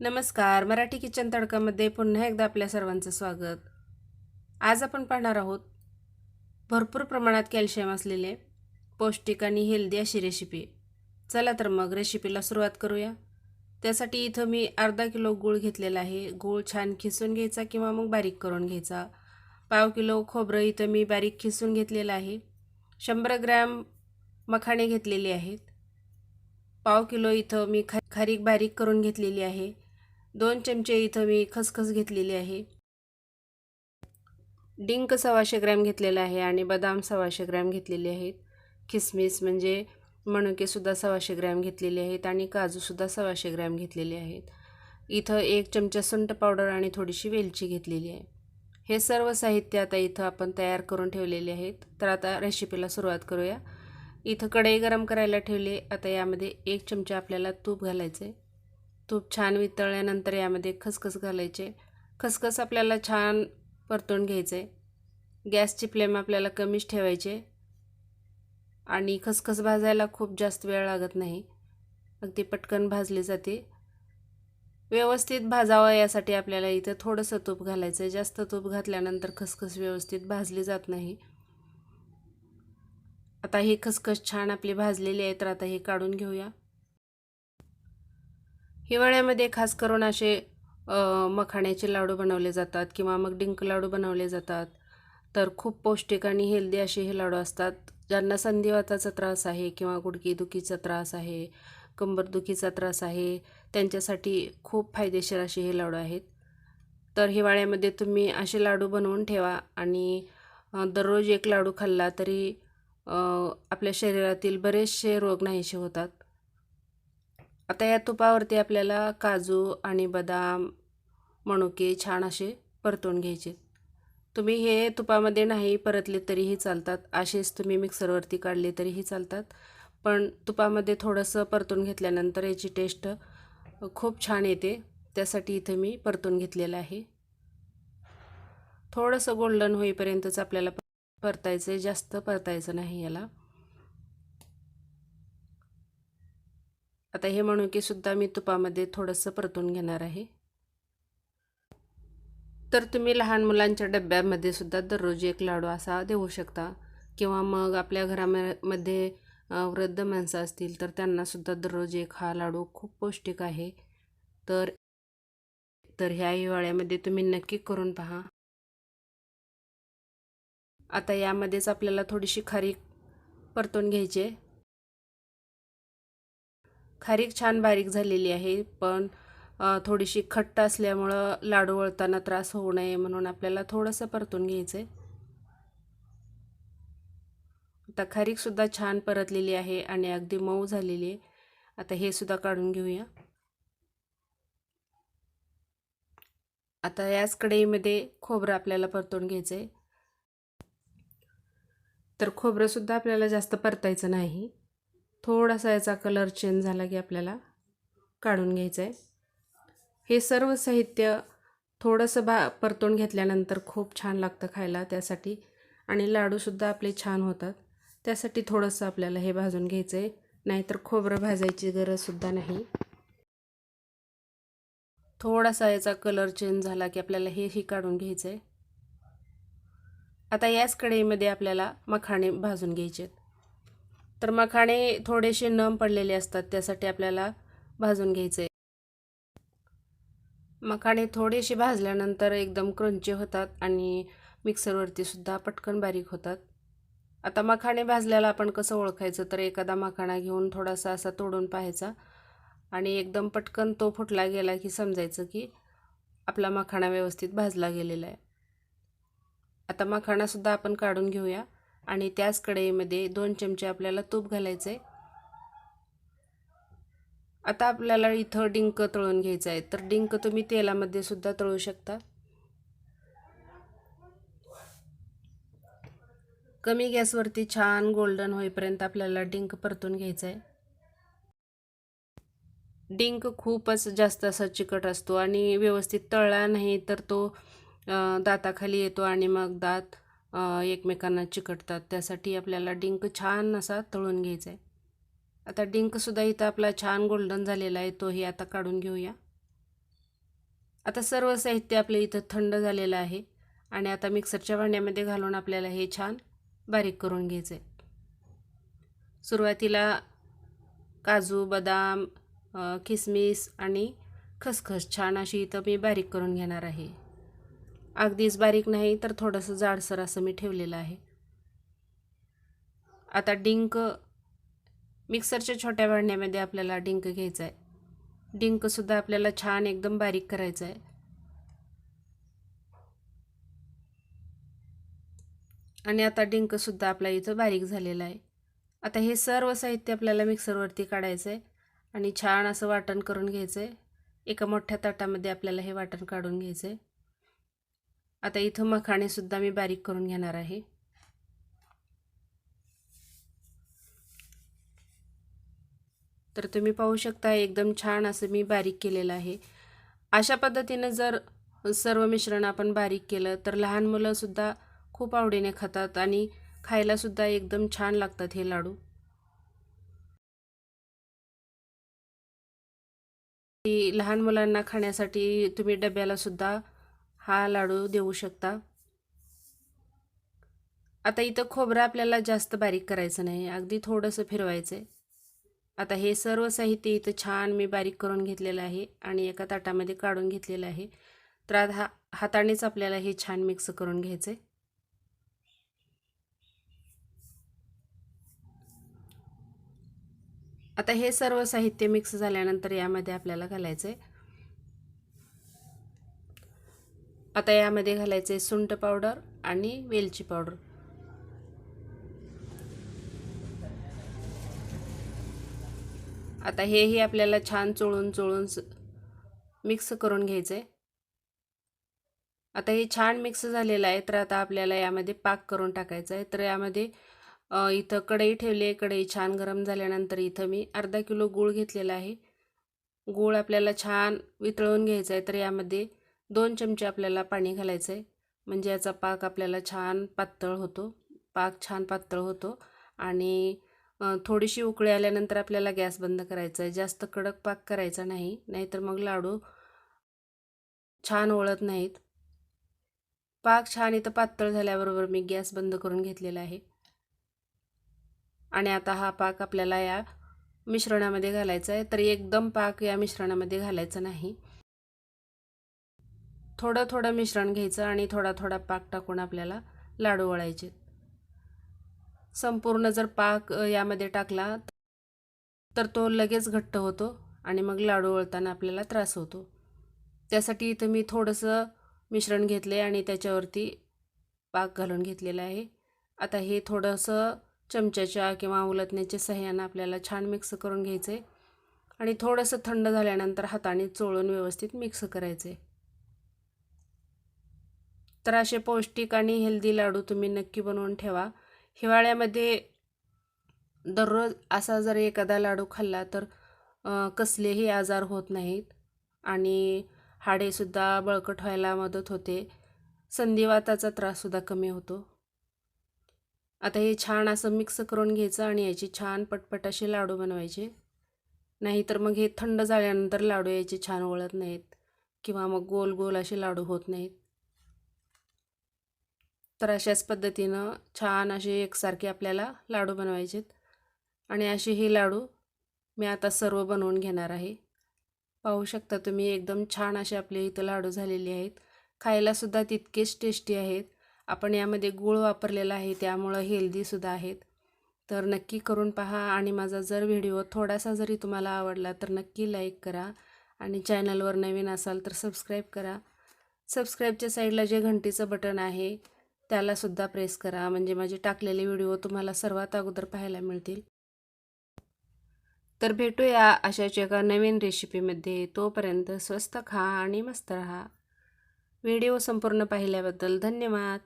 नमस्कार. मराठी किचन तडकामध्ये पुन्हा एकदा आपल्या सर्वांचं स्वागत. आज आपण पाहणार आहोत भरपूर प्रमाणात कॅल्शियम असलेले पौष्टिक आणि हेल्दी अशी रेसिपी. चला तर मग रेसिपीला सुरुवात करूया. त्यासाठी इथं मी अर्धा किलो गूळ घेतलेला आहे. गूळ छान खिसून घ्यायचा किंवा मग बारीक करून घ्यायचा. पाव किलो खोबरं इथं मी बारीक खिसून घेतलेलं आहे. शंभर ग्रॅम मखाणे घेतलेले आहेत. पाव किलो इथं मी खा खारीक बारीक करून घेतलेली आहे. दोन चमचे इथं मी खसखस घेतलेली आहे. डिंक सव्वाशे ग्रॅम घेतलेला आहे आणि बदाम सव्वाशे ग्रॅम घेतलेले आहेत. किसमिस म्हणजे मणुकेसुद्धा सव्वाशे ग्रॅम घेतलेले आहेत आणि काजूसुद्धा सव्वाशे ग्रॅम घेतलेले आहेत. इथं एक चमचा सुंठ पावडर आणि थोडीशी वेलची घेतलेली आहे. हे सर्व साहित्य आता इथं आपण तयार करून ठेवलेले आहेत. तर आता रेसिपीला सुरुवात करूया. इथं कढई गरम करायला ठेवले. आता यामध्ये एक चमचा आपल्याला तूप घालायचं आहे तूप छान वितळल्यानंतर यामध्ये खसखस घालायचे. खसखस आपल्याला छान परतून घ्यायचं. आहे गॅसची फ्लेम आपल्याला कमीच ठेवायचे. आणि खसखस भाजायला खूप जास्त वेळ लागत नाही. अगदी पटकन भाजली जाते. व्यवस्थित भाजावं यासाठी आपल्याला इथं थोडंसं तूप घालायचं आहे जास्त तूप घातल्यानंतर खसखस व्यवस्थित भाजली जात नाही. आता ही खसखस छान आपली भाजलेली आहे तर आता ही काढून घेऊया. हिवाळ्यामध्ये खास करून असे मखाण्याचे लाडू बनवले जातात किंवा मग डिंक लाडू बनवले जातात. तर खूप पौष्टिक आणि हेल्दी असे हे लाडू असतात ज्यांना संधिवाताचा त्रास आहे किंवा गुडघेदुखीचा त्रास आहे कंबरदुखीचा त्रास आहे त्यांच्यासाठी खूप फायदेशीर असे हे लाडू आहेत. तर हिवाळ्यामध्ये तुम्ही असे लाडू बनवून ठेवा आणि दररोज एक लाडू खाल्ला तरी आपल्या शरीरातील बरेचसे रोग नाहीसे होतात. आता या तुपावरती आपल्याला काजू आणि बदाम मणुके छान असे परतून घ्यायचे. तुम्ही हे तुपामध्ये नाही परतले तरीही चालतात. असेच तुम्ही मिक्सरवरती काढले तरीही चालतात. पण तुपामध्ये थोडंसं परतून घेतल्यानंतर याची टेस्ट खूप छान येते. त्यासाठी इथं मी परतून घेतलेलं आहे. थोडंसं गोल्डन होईपर्यंतच आपल्याला परतायचं आहे जास्त परतायचं नाही याला. आता हे म्हणू की सुद्धा मी तुपामध्ये थोडंसं परतून घेणार आहे. तर तुम्ही लहान मुलांच्या डब्यामध्ये सुद्धा दररोज एक लाडू असा देऊ शकता. किंवा मग आपल्या घरामध्ये वृद्ध माणसं असतील तर त्यांनासुद्धा दररोज एक हा लाडू खूप पौष्टिक आहे. तर तर ह्या हिवाळ्यामध्ये तुम्ही नक्की करून पहा. आता यामध्येच आपल्याला थोडीशी खारीक परतून घ्यायची खारीक छान बारीक झालेली आहे पण थोडीशी खट्ट असल्यामुळं लाडू वळताना त्रास होऊ नये म्हणून आपल्याला थोडंसं परतून घ्यायचं आहे आता खारीकसुद्धा छान परतलेली आहे आणि अगदी मऊ झालेली आहे. आता हे सुद्धा काढून घेऊया. आता याच कढईमध्ये खोबरं आपल्याला परतून घ्यायचं आहे तर खोबरंसुद्धा आपल्याला जास्त परतायचं नाही. थोडासा याचा कलर चेंज झाला की आपल्याला काढून घ्यायचं आहे हे सर्व साहित्य थोडंसं बा परतून घेतल्यानंतर खूप छान लागतं खायला त्यासाठी. आणि लाडूसुद्धा आपले छान होतात. त्यासाठी थोडंसं आपल्याला हे भाजून घ्यायचं आहे नाहीतर खोबरं भाजायची गरजसुद्धा नाही. थोडासा याचा कलर चेंज झाला की आपल्याला हेही काढून घ्यायचं आहे आता याच कढईमध्ये आपल्याला मखाणे भाजून घ्यायचे आहेत तर मखाणे थोडेसे नम पडलेले असतात त्यासाठी आपल्याला भाजून घ्यायचे आहे मखाणे थोडेसे भाजल्यानंतर एकदम क्रंची होतात आणि मिक्सरवरती सुद्धा पटकन बारीक होतात. आता मखाणे भाजल्याला आपण कसं ओळखायचं? तर एखादा मखाणा घेऊन थोडासा असा तोडून पाहायचा आणि एकदम पटकन तो फुटला गेला की समजायचं की आपला मखाणा व्यवस्थित भाजला गेलेला आहे. आता मखाणासुद्धा आपण काढून घेऊया. आणि त्याच कढईमध्ये दोन चमचे आपल्याला तूप घालायचं आहे आता आपल्याला इथं डिंक तळून घ्यायचं आहे तर डिंक तुम्ही तेलामध्ये सुद्धा तळू शकता. कमी गॅसवरती छान गोल्डन होईपर्यंत आपल्याला डिंक परतून घ्यायचं आहे डिंक खूपच जास्त असा चिकट असतो आणि व्यवस्थित तळला नाही तर तो दाताखाली येतो आणि मग दात एकमेकांना चिकटतात. त्यासाठी आपल्याला डिंक छान असा तळून घ्यायचा आहे आता डिंकसुद्धा इथं आपला छान गोल्डन झालेला आहे. तोही आता काढून घेऊया. आता सर्व साहित्य आपलं इथं थंड झालेलं आहे. आणि आता मिक्सरच्या भांड्यामध्ये घालून आपल्याला हे छान बारीक करून घ्यायचं आहे सुरुवातीला काजू बदाम किसमिस आणि खसखस छान अशी इथं मी बारीक करून घेणार आहे. अगदीच बारीक नाही तर थोडंसं जाडसर असं मी ठेवलेलं आहे. आता डिंक मिक्सरच्या छोट्या भांड्यामध्ये आपल्याला डिंक घ्यायचा आहे डिंकसुद्धा आपल्याला छान एकदम बारीक करायचं आहे आणि आता डिंकसुद्धा आपला इथं बारीक झालेला आहे. आता हे सर्व साहित्य आपल्याला मिक्सरवरती काढायचं आहे आणि छान असं वाटण करून घ्यायचं आहे एका मोठ्या ताटामध्ये आपल्याला हे वाटण काढून घ्यायचं आहे आता इथं मखाणेसुद्धा मी बारीक करून घेणार आहे. तर तुम्ही पाहू शकता एकदम छान असं मी बारीक केलेलं आहे. अशा पद्धतीनं जर सर्व मिश्रण आपण बारीक केलं तर लहान मुलंसुद्धा खूप आवडीने खातात आणि खायलासुद्धा एकदम छान लागतात हे लाडू. लहान मुलांना खाण्यासाठी तुम्ही डब्यालासुद्धा हा लाडू देऊ शकता. आता इथं खोबरं आपल्याला जास्त बारीक करायचं नाही अगदी थोडंसं फिरवायचं आहे आता हे सर्व साहित्य इथं छान मी बारीक करून घेतलेलं आहे आणि एका ताटामध्ये काढून घेतलेलं आहे. तर आता हा हातानेच आपल्याला हे छान मिक्स करून घ्यायचं आहे आता हे सर्व साहित्य मिक्स झाल्यानंतर यामध्ये आपल्याला घालायचं आहे आता यामध्ये घालायचं आहे सुंट पावडर आणि वेलची पावडर. आता हेही आपल्याला छान चोळून चोळून मिक्स करून घ्यायचं. आहे आता हे छान मिक्स झालेलं आहे तर आता आपल्याला यामध्ये पाक करून टाकायचं आहे. तर यामध्ये इथं कढई ठेवली आहे. कढई छान गरम झाल्यानंतर इथं मी अर्धा किलो गूळ घेतलेला आहे. गूळ आपल्याला छान वितळून घ्यायचा आहे. तर यामध्ये दोन चमचे आपल्याला पाणी घालायचं आहे म्हणजे याचा पाक आपल्याला छान पातळ होतो. पाक छान पातळ होतो. आणि थोडीशी उकळी आल्यानंतर आपल्याला गॅस बंद करायचा आहे जास्त कडक पाक करायचा नाही. नाहीतर मग लाडू छान ओळत नाहीत. पाक छान इथं पातळ झाल्याबरोबर मी गॅस बंद करून घेतलेला आहे. आणि आता हा पाक आपल्याला या मिश्रणामध्ये घालायचा आहे तर एकदम पाक या मिश्रणामध्ये घालायचा नाही. थोडं थोडं मिश्रण घ्यायचं आणि थोडा थोडा पाक टाकून आपल्याला लाडू वळायचे. संपूर्ण जर पाक यामध्ये टाकला तर तो लगेच घट्ट होतो आणि मग लाडू वळताना आपल्याला त्रास होतो. त्यासाठी इथं मी थोडंसं मिश्रण घेतले आणि त्याच्यावरती पाक घालून घेतलेला आहे. आता हे थोडंसं चमच्याच्या किंवा उलटण्याच्या सहाय्यानं आपल्याला छान मिक्स करून घ्यायचं आहे आणि थोडंसं थंड झाल्यानंतर हाताने चोळून व्यवस्थित मिक्स करायचं आहे तर असे पौष्टिक आणि हेल्दी लाडू तुम्ही नक्की बनवून ठेवा. हिवाळ्यामध्ये दररोज असा जर एखादा लाडू खाल्ला तर कसलेही आजार होत नाहीत आणि हाडेसुद्धा बळकट व्हायला मदत होते. संधिवाताचा त्राससुद्धा कमी होतो. आता हे छान असं मिक्स करून घ्यायचं आणि याची छान पटपट असे लाडू बनवायचे. नाहीतर मग हे थंड झाल्यानंतर लाडू याचे छान वळत नाहीत किंवा मग गोल गोल असे लाडू होत नाहीत. तर अशाच पद्धतीनं छान असे एकसारखे आपल्याला लाडू बनवायचेत. आणि असे हे लाडू मी आता सर्व बनवून घेणार आहे. पाहू शकता तुम्ही एकदम छान असे आपले इथं लाडू झालेले आहेत. खायलासुद्धा तितकेच टेस्टी आहेत. आपण यामध्ये गूळ वापरलेला आहे त्यामुळं हेल्दीसुद्धा आहेत. तर नक्की करून पहा आणि माझा जर व्हिडिओ थोडासा जरी तुम्हाला आवडला तर नक्की लाईक करा आणि चॅनलवर नवीन असाल तर सबस्क्राईब करा. सबस्क्राईबच्या साईडला जे घंटीचं बटन आहे त्यालासुद्धा प्रेस करा. म्हणजे माझे टाकलेले व्हिडिओ तुम्हाला सर्वात अगोदर पाहायला मिळतील. तर भेटूया अशाच एका नवीन रेसिपीमध्ये तोपर्यंत स्वस्त खा आणि मस्त राहा. व्हिडिओ संपूर्ण पाहिल्याबद्दल धन्यवाद.